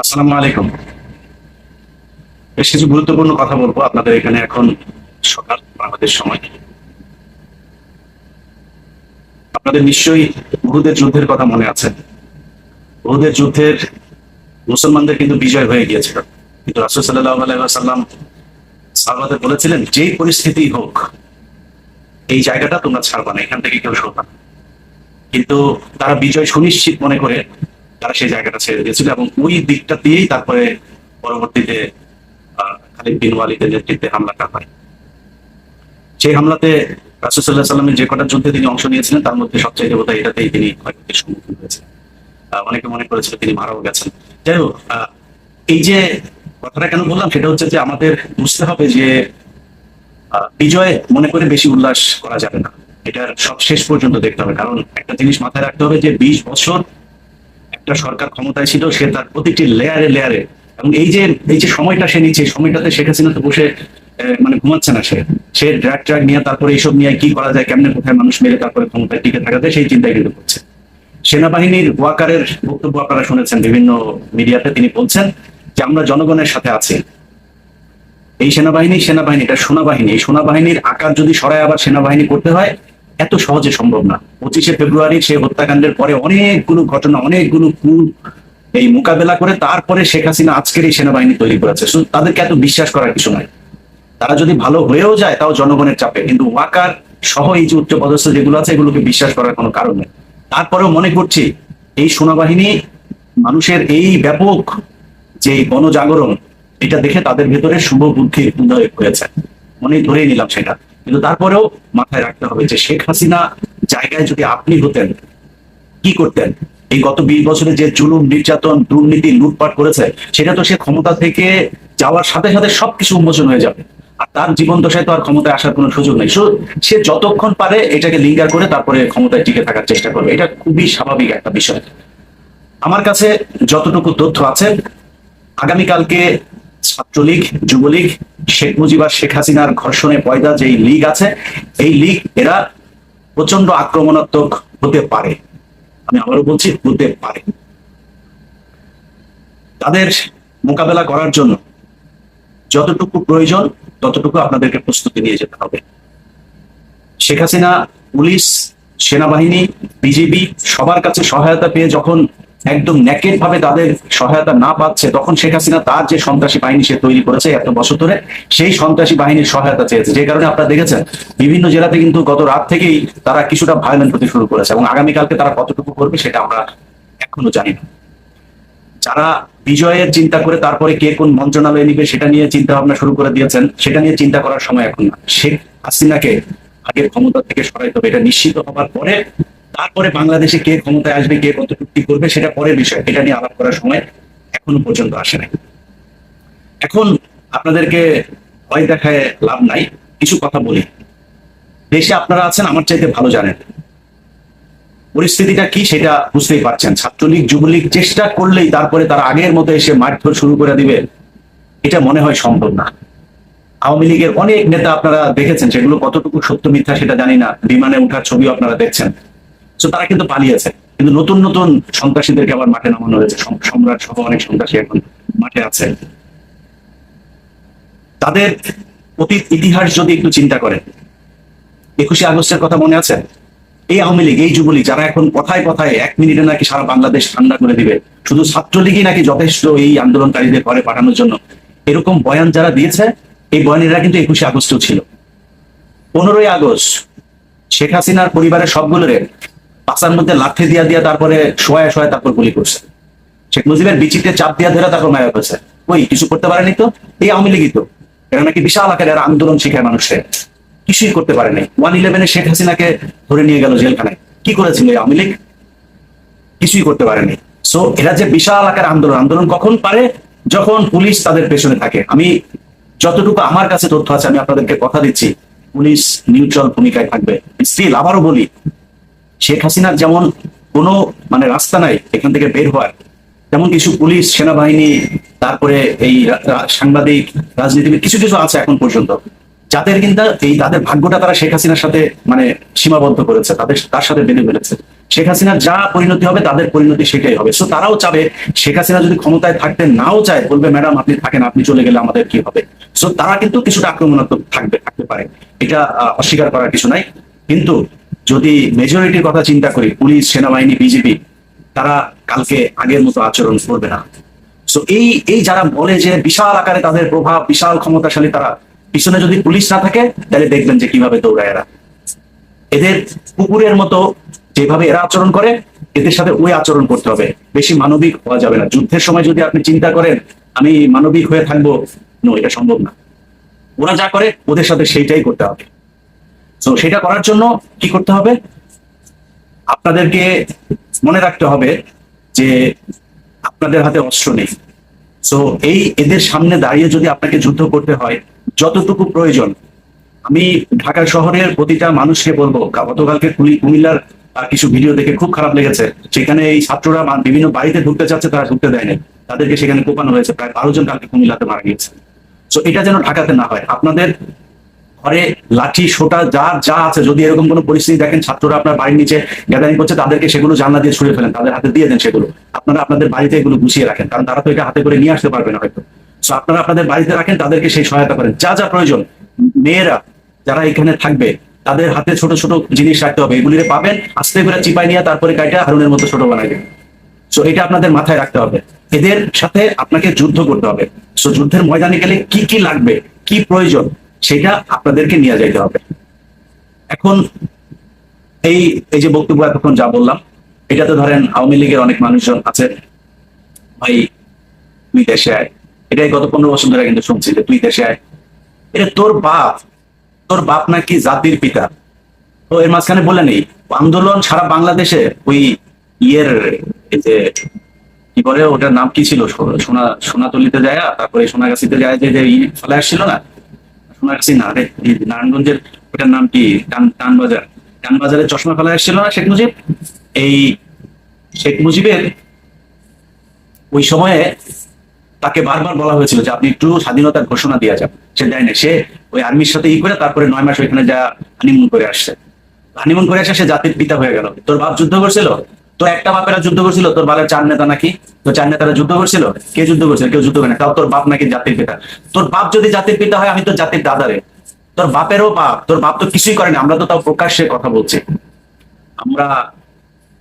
আসসালামু আলাইকুম। বেশ কিছু গুরুত্বপূর্ণ কথা বলব আপনাদের এখানে এখন সকাল, বাংলাদেশ সময়। আপনাদের নিশ্চয়ই উহুদের যুদ্ধের কথা মনে আছে। উহুদের যুদ্ধের মুসলমানদের কিন্তু বিজয় হয়ে গিয়েছিল। কিন্তু রাসুল সাল্লাহ আলাইসাল্লাম সাহবাদের বলেছিলেন যেই পরিস্থিতি হোক, এই জায়গাটা তোমরা ছাড়বা না, এখান থেকে কেউ সরবা কিন্তু তারা বিজয় সুনিশ্চিত মনে করে তারা সেই জায়গাটা ছেড়ে দিয়েছিল এবং ওই দিকটা দিয়েই তারপরে পরবর্তীতে খালিদ বিন ওয়ালিদের নেতৃত্বে হামলাটা হয়। সেই হামলাতে রাসুসাল্লাহ সাল্লামের যে কটা যুদ্ধে তিনি অংশ নিয়েছিলেন, তার মধ্যে সবচেয়ে বোধহয় এটাতেই তিনি ক্ষয়ক্ষতির সম্মুখীন হয়েছেন অনেকে মনে করেছিল তিনি মারাও গেছেন। যাই হোক এই যে কথাটা কেন বললাম, সেটা হচ্ছে যে আমাদের বুঝতে হবে যে বিজয় মনে করে বেশি উল্লাস করা যাবে না। এটার সব শেষ পর্যন্ত দেখতে হবে। কারণ একটা জিনিস মাথায় রাখতে হবে যে বিশ বছর একটা সরকার ক্ষমতায় ছিল, সে তার প্রতিটি লেয়ারে লেয়ারে, এবং এই যে এই যে সময়টা সে নিচ্ছে, সময়টাতে শেখ হাসিনা তো বসে মানে ঘুমাচ্ছে না সে। সে ড্রাগ ট্রাক নিয়ে তারপরে এইসব নিয়ে কি করা যায়, কেমনে কোথায় মানুষ মেরে তারপরে ক্ষমতায় টিকে থাকা যায়, সেই চিন্তাই কিন্তু করছে। সেনাবাহিনীর ওয়াকারের বক্তব্য আপনারা শুনেছেন, বিভিন্ন মিডিয়াতে তিনি বলছেন যে আমরা জনগণের সাথে আছি। এই সেনাবাহিনী সেনাবাহিনী, এটা সোনাবাহিনী। এই সোনাবাহিনীর আকার যদি সরায় আবার সেনাবাহিনী করতে হয় এত সহজে সম্ভব না। পঁচিশে ফেব্রুয়ারি সেই হত্যাকাণ্ডের পরে অনেকগুলো ঘটনা, অনেকগুলো কূপ এই মোকাবেলা করে তারপরে শেখ হাসিনা আজকের এই সেনাবাহিনী তৈরি করেছে। তাদেরকে এত বিশ্বাস করার কিছু নয় তারা যদি ভালো হয়েও যায়, তাও জনগণের চাপে। কিন্তু ওয়াকার সহ এই যে উচ্চ পদস্থ যেগুলো আছে, এগুলোকে বিশ্বাস করার কোনো কারণ নেই। তারপরেও মনে করছি, এই সেনাবাহিনী মানুষের এই ব্যাপক যে গণজাগরণ, এটা দেখে তাদের ভেতরে শুভ বুদ্ধির উদয় হয়েছে। মনে ধরেই নিলাম সেটা। কিন্তু তারপরেও মাথায় রাখতে হবে যে শেখ হাসিনা জায়গায় যদি আপনি হতেন, কি করতেন? এই গত বিশ বছরে যে জুলুম, নির্যাতন, দুর্নীতি, লুটপাট করেছে, সেটা তো সে ক্ষমতা থেকে যাওয়ার সাথে সাথে সবকিছু উন্মোচন হয়ে যাবে। আর তার জীবন দশায় তো আর ক্ষমতায় আসার কোনো সুযোগ নেই। সো যতক্ষণ পারে এটাকে লিঙ্গার করে তারপরে ক্ষমতায় টিকে থাকার চেষ্টা করবে। এটা খুবই স্বাভাবিক একটা বিষয়। আমার কাছে যতটুকু তথ্য আছে, আগামীকালকে ছাত্রলীগ, যুবলীগ, শেখ মুজিব শেখ হাসিনার ঘর্ষণে পয়দা যে লীগ আছে, এই লীগ এরা প্রচণ্ড আক্রমণাত্মক হতে পারে। আমি আবারও বলছি, হতে পারে। তাদের মোকাবেলা করার জন্য যতটুকু প্রয়োজন, ততটুকু আপনাদেরকে প্রস্তুতি নিয়ে যেতে হবে। শেখ হাসিনা, পুলিশ, সেনাবাহিনী বিজেপি সবার কাছে সহায়তা পেয়ে যখন একদম ন্যাকেট ভাবে তাদের সহায়তা না পাচ্ছে, তখন শেখ হাসিনা তার যে সন্ত্রাসী বাহিনী সে তৈরি করেছে এত বছর ধরে, সেই সন্ত্রাসী বাহিনীর সহায়তা চেয়েছে। যে কারণে আপনারা দেখেছেন, বিভিন্ন জেলাতে কিন্তু গত রাত থেকেই তারা কিছুটা ভায়োলেন্ট হতে শুরু করেছে এবং আগামীকালকে তারা কতটুকু করবে সেটা আমরা এখনও জানি না। যারা বিজয়ের চিন্তা করে তারপরে কে কোন মন্ত্রণালয়ে নিবে সেটা নিয়ে চিন্তা ভাবনা শুরু করে দিয়েছেন, সেটা নিয়ে চিন্তা করার সময় এখন না। শেখ হাসিনাকে আগের ক্ষমতা থেকে সরাইতে হবে, এটা নিশ্চিত হবার পরে তারপরে বাংলাদেশে কে ক্ষমতায় আসবে, কে কত চুক্তি করবে, সেটা পরের বিষয়। এটা নিয়ে আলাপ করার সময় এখনও পর্যন্ত আসে নাই। এখন আপনাদেরকে ভয় দেখায় লাভ নাই। কিছু কথা বলি। দেশে আপনারা আছেন, আমার চাইতে ভালো জানেন। পরিস্থিতিটা কি সেটা বুঝতেই পারছেন। ছাত্রলীগ, যুবলীগ চেষ্টা করলেই তারপরে তারা আগের মতো এসে মারধর শুরু করে দিবে, এটা মনে হয় সম্ভব না। আওয়ামী লীগের অনেক নেতা আপনারা দেখেছেন, সেগুলো কতটুকু সত্য মিথ্যা সেটা জানি না। বিমানে উঠার ছবিও আপনারা দেখছেন। তো তারা কিন্তু পালিয়েছে। কিন্তু নতুন নতুন সন্ত্রাসীদেরকে আবার মাঠে নামানো হয়েছে। সম্রাট সহ অনেক সন্ত্রাসী এখন মাঠে আছে। তাদের অতীত ইতিহাস যদি একটু চিন্তা করেন, একুশে আগস্টের কথা মনে আছে? এই আওয়ামী লীগ, এই যুবলীগ, যারা এখন কথায় কথায় এক মিনিটে নাকি সারা বাংলাদেশ ঠান্ডা করে দিবে, শুধু ছাত্রলীগই নাকি যথেষ্ট এই আন্দোলনকারীদের ঘরে পাঠানোর জন্য এরকম বয়ান যারা দিয়েছে, এই বয়ানেরা কিন্তু একুশে আগস্টেও ছিল। পনেরোই আগস্ট শেখ হাসিনার পরিবারের সবগুলোরে পাশার মধ্যে লাঠি দিয়া দিয়া তারপরে শোয়া শোয়া তারপর গুলি করছে। শেখ মুজিবের বিচিতে চাপ দিয়া ধরে তারপর মায়া করেছে। ওই কিছু করতে পারেনি তো? এই আওয়ামী লীগই তো। এরা নাকি বিশাল আকারের আন্দোলন শিখায় মানুষের। কিছুই করতে পারেনি। ওয়ান ইলেভেনে শেখ হাসিনাকে ধরে নিয়ে গেল জেলখানায়। কি করেছিল আওয়ামী লীগ? কিছুই করতে পারেনি। সো এরা যে বিশাল আকার আন্দোলন আন্দোলন কখন পারে? যখন পুলিশ তাদের পেছনে থাকে। আমি যতটুকু আমার কাছে তথ্য আছে, আমি আপনাদেরকে কথা দিচ্ছি, পুলিশ নিউট্রাল ভূমিকায় থাকবে। স্টিল আবারও বলি শেখ হাসিনার যেমন কোনো মানে রাস্তা নাই এখান থেকে বের হওয়ার, তেমন কিছু পুলিশ, সেনাবাহিনী, তারপরে এই সাংবাদিক, রাজনীতিবিদ কিছু কিছু আছে এখন পর্যন্ত। যাদের কিন্তু এই তাদের ভাগ্যটা তারা শেখ হাসিনার সাথে মানে সীমাবদ্ধ করেছে, তাদের, তার সাথে বেঁধে ফেলেছে। শেখ হাসিনার যা পরিণতি হবে তাদের পরিণতি সেটাই হবে। সো তারাও চাবে, শেখ হাসিনা যদি ক্ষমতায় থাকতে নাও চায়, বলবে, ম্যাডাম, আপনি থাকেন, আপনি চলে গেলে আমাদের কি হবে? সো তারা কিন্তু কিছুটা আক্রমণাত্মক থাকবে, থাকতে পারে। এটা অস্বীকার করার কিছু নাই। কিন্তু যদি মেজরিটির কথা চিন্তা করি, পুলিশ, সেনাবাহিনী বিজেপি তারা কালকে আগের মতো আচরণ করবে না। সো এই এই যারা বলে যে বিশাল আকারে তাদের প্রভাব, বিশাল ক্ষমতাশালী তারা, পিছনে যদি পুলিশ না থাকে, তাহলে দেখবেন যে কীভাবে দৌড়ায় এরা। এদের কুকুরের মতো যেভাবে এরা আচরণ করে, এদের সাথে ওই আচরণ করতে হবে। বেশি মানবিক হওয়া যাবে না। যুদ্ধের সময় যদি আপনি চিন্তা করেন, আমি মানবিক হয়ে থাকব এটা সম্ভব না। ওরা যা করে, ওদের সাথে সেইটাই করতে হবে। তো সেটা করার জন্য কি করতে হবে? আপনাদেরকে মনে রাখতে হবে যে আপনাদের হাতে অস্ত্র নেই। সো এই এদের সামনে দাঁড়িয়ে যদি আপনাকে যুদ্ধ করতে হয়, যতটুকু প্রয়োজন, আমি ঢাকা শহরের প্রতিটা মানুষকে বলব গতকালকে কুলি- কুমিল্লার কিছু ভিডিও দেখে খুব খারাপ লেগেছে। সেখানে এই ছাত্ররা বিভিন্ন বাড়িতে ঢুকতে চাচ্ছে, তারা ঢুকতে দেয়নি তাদেরকে সেখানে কোপানো হয়েছে। প্রায় বারো জন কালকে কুমিল্লাতে মারা গিয়েছে। তো এটা যেন ঢাকাতে না হয়। আপনাদের ঘরে লাঠি, সোটা যা যা আছে, যদি এরকম কোনো পরিস্থিতি দেখেন, ছাত্ররা আপনার বাড়ির নিচে গ্যাদারিং করছে, তাদেরকে সেগুলো জানলা দিয়ে ছুড়ে ফেলেন, তাদের হাতে দিয়ে দেন সেগুলো। আপনারা আপনাদের বাড়িতে এগুলো গুছিয়ে রাখেন, কারণ তারা তো এটা হাতে করে নিয়ে আসতে পারবে না হয়তো। সো আপনারা আপনাদের বাড়িতে রাখেন, তাদেরকে সেই সহায়তা করেন। যা যা প্রয়োজন, মেয়েরা যারা এখানে থাকবে, তাদের হাতে ছোট ছোট জিনিস রাখতে হবে। এগুলিরে পাবেন, আস্তে করে চিপাই নিয়ে তারপরে কাইটা হারুনের মতো ছোট বানাই দেবেন সো এটা আপনাদের মাথায় রাখতে হবে। এদের সাথে আপনাকে যুদ্ধ করতে হবে। সো যুদ্ধের ময়দানে গেলে কি কি লাগবে, কি প্রয়োজন সেটা আপনাদেরকে নিয়ে যাইতে হবে। এখন এই এই যে বক্তব্য এতক্ষণ যা বললাম, এটাতে ধরেন আওয়ামী লীগের অনেক মানুষজন আছে। ভাই, তুই দেশে আয়। এটাই গত পনেরো বছর ধরে কিন্তু শুনছি যে তুই দেশে আয়। এটা তোর বাপ তোর বাপ নাকি জাতির পিতা। তো এর মাঝখানে বলে নেই, আন্দোলন সারা বাংলাদেশে ওই ইয়ের, এই যে কি বলে, ওটার নাম কি ছিল? সোনা সোনাতলিতে যায়, তারপরে সোনাগাছিতে যায় যে যে ফলে আসছিল না নারায়ণগঞ্জের টানবাজার টানবাজারে চশমা ফেলা না শেখ মুজিব? এই শেখ মুজিবের ওই সময়ে তাকে বারবার বলা হয়েছিল যে আপনি একটু স্বাধীনতার ঘোষণা দিয়ে যান। সে দেয় না সে ওই আর্মির সাথে ই করে তারপরে নয় মাস ওইখানে যা হানিমুন করে আসছে। হানিমুন করে আসে সে জাতির পিতা হয়ে গেল। তোর বাপ যুদ্ধ করছিল? তোর একটা বাপেরা যুদ্ধ করছিল, তোর বাপের চার নেতা নাকি? তো চার নেতারা যুদ্ধ করছিল? কে যুদ্ধ করছিল? কেউ যুদ্ধ করে না। তাও তোর বাপ নাকি জাতির পিতা। তোর বাপ যদি জাতির পিতা হয়, আমি তো জাতির দাদারে। তোর বাপেরও বাপ। তোর বাপ তো কিছুই করেনি আমরা তো তাও প্রকাশ্যে কথা বলছি। আমরা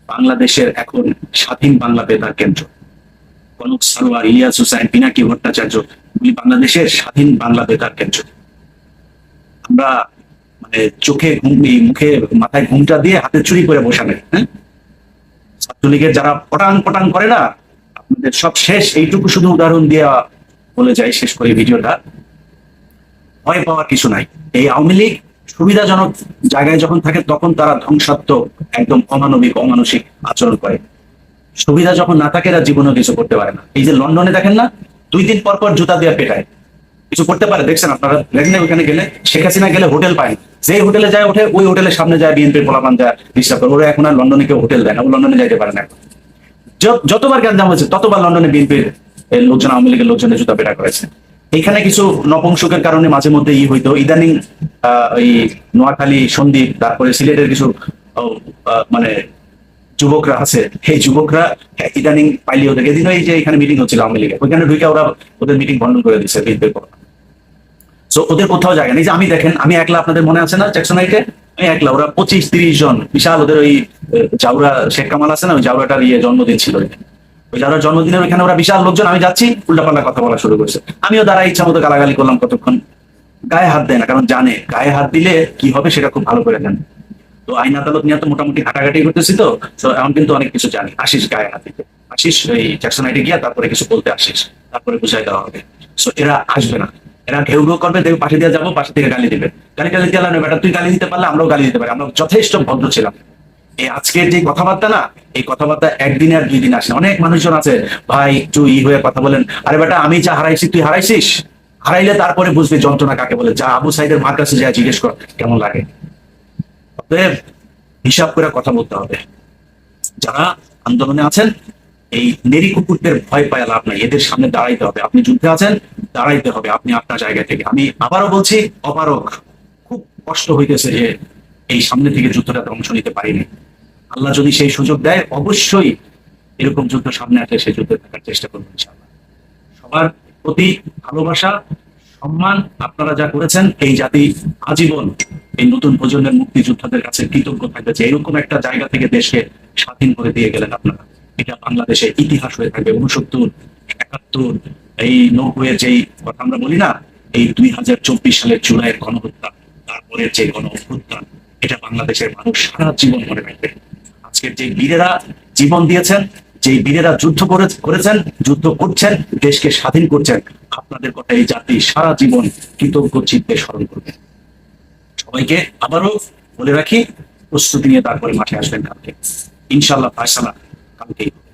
বাংলাদেশের এখন স্বাধীন বাংলা বেতার কেন্দ্র। কনক সারোয়ার, ইলিয়াস হুসাইন, পিনাকি ভট্টাচার্য এগুলি বাংলাদেশের স্বাধীন বাংলা বেতার কেন্দ্র। আমরা মানে চোখে ঘুম মুখে মাথায় ঘুমটা দিয়ে হাতে চুরি করে বসাবে হ্যাঁ? ছাত্রলীগের যারা পটাং পটাং করে না, আপনাদের সব শেষ। এইটুকু শুধু উদাহরণ দিয়ে বলে যাই, শেষ করে ভিডিওটা। ভয় পাওয়ার কিছু নাই। এই আওয়ামী লীগ সুবিধাজনক জায়গায় যখন থাকে, তখন তারা ধ্বংসাত্মক, একদম অমানবিক, অমানসিক আচরণ করে। সুবিধা যখন না থাকে, এরা জীবনেও কিছু করতে পারে না। এই যে লন্ডনে দেখেন না, দুই দিন পর পর জুতা দিয়ে পেটায়। কিছু করতে পারে, দেখছেন আপনারা? দেখেন ওখানে গেলে। শেখ হাসিনা গেলে হোটেল পায় না। যে হোটেলে যায় ওঠে, ওই হোটেলের সামনে যায় বিএনপির পোলাপান যায় ডিস্টার্ব করে। ওরা এখন আর লন্ডনে কেউ হোটেল দেয় না, ও লন্ডনে যাইতে পারে না যতবার গ্যাঞ্জাম হয়েছে, ততবার লন্ডনে বিএনপির লোকজন, আওয়ামী লীগের লোকজনের জুতা পেটা করেছে। এখানে কিছু নপুংসকের কারণে মাঝে মধ্যে ই হইতো। ইদানিং ওই নোয়াখালী, সন্দ্বীপ, তারপরে সিলেটের কিছু মানে যুবকরা আছে। সেই যুবকরা ইদানিং পাইলি ওদের এদিন ওই যে এখানে মিটিং হচ্ছিল আওয়ামী লীগের। ওইখানে ঢুকে ওরা ওদের মিটিং বন্ধ করে দিচ্ছে বিএনপির পর সো ওদের কোথাও জায়গা নেই। যে আমি দেখেন, আমি একলা আপনাদের মনে আছে না জ্যাকসনাইটে আমি একলা, ওরা পঁচিশ তিরিশ জন। বিশাল ওদের ওই জাউরা শেখ কামাল আছে না, ওই জাউরাটার ইয়ে জন্মদিন ছিল। ওই জাউরার জন্মদিনের ওইখানে ওরা বিশাল লোকজন, আমি যাচ্ছি, উল্টাপাল্টা কথা বলা শুরু করছে। আমিও দ্বারা ইচ্ছা মতো গালাগালি করলাম কতক্ষণ। গায়ে হাত দেয় না, কারণ জানে, গায়ে হাত দিলে কি হবে সেটা খুব ভালো করে জানে। তো আইন আদালত নিয়ে তো মোটামুটি ঘাটাঘাটি করতেছি তো এখন কিন্তু অনেক কিছু জানি। আসিস গায়ে হাত দিতে। আসিস ওই জ্যাকসন আইডে গিয়া তারপরে কিছু বলতে আসিস তারপরে বুঝাই দেওয়া হবে। সো এরা আসবে না। এরা ঘেউ ঘেউ করবে দেখবে পাশে দিয়ে যাব, পাশে থেকে গালি দিবে। গালি গালি দিয়ে আলাদা বেটা, তুই গালি দিতে পারলে আমরাও গালি দিতে পারি, আমরা যথেষ্ট ভদ্র ছিলাম। এই আজকের যে কথাবার্তা না, এই কথাবার্তা একদিন আর দুই দিন আসে অনেক মানুষজন আছে, ভাই একটু ই হয়ে কথা বলেন, আরে বেটা, আমি যা হারাইছি, তুই হারাইছিস? হারাইলে তারপরে বুঝবি যন্ত্রণা কাকে বলে। যা আবু সাইদের মার কাছে যা জিজ্ঞেস কর, কেমন লাগে? অতএব হিসাব করে কথা বলতে হবে। যারা আন্দোলনে আছেন, এই নেরি কুকুরদের ভয় পায় লাভ নাই, এদের সামনে দাঁড়াইতে হবে। আপনি যুদ্ধে আছেন দাঁড়াইতে হবে আপনি আপনার জায়গা থেকে। আমি আবারও বলছি অপারক খুব কষ্ট হইতেছে যে এই সামনে থেকে যুদ্ধটাতে অংশ নিতে পারিনি। আল্লাহ যদি সেই সুযোগ দেয়, অবশ্যই এরকম যুদ্ধ সামনে আসলে সেই যুদ্ধে থাকার চেষ্টা করব সবার প্রতি ভালোবাসা, সম্মান, আপনারা যা করেছেন, এই জাতি আজীবন এই নতুন প্রজন্মের মুক্তিযোদ্ধাদের কাছে কৃতজ্ঞ থাকবে যে এরকম একটা জায়গা থেকে দেশকে স্বাধীন করে দিয়ে গেলেন আপনারা। এটা বাংলাদেশের ইতিহাস হয়ে থাকবে। উনসত্তর একাত্তর এই নব্বইয়ের যেই কথা আমরা বলি না, এই দুই হাজার চব্বিশ সালের জুলাইয়ের গণহত্যা, তারপরের যে গণ এটা বাংলাদেশের মানুষ সারা জীবন মনে রাখবে। আজকের যে বীরেরা জীবন দিয়েছেন যে বীরেরা যুদ্ধ করে- করেছেন, যুদ্ধ করছেন, দেশকে স্বাধীন করছেন, আপনাদের কথা এই জাতি সারা জীবন কৃতজ্ঞ চিত্তে স্মরণ করবে। সবাইকে আবারও বলে রাখি, প্রস্তুতি নিয়ে তারপরে মাঠে আসবেন কালকে। ইনশাল্লাহ ফায়সালা, কালকেই হবে।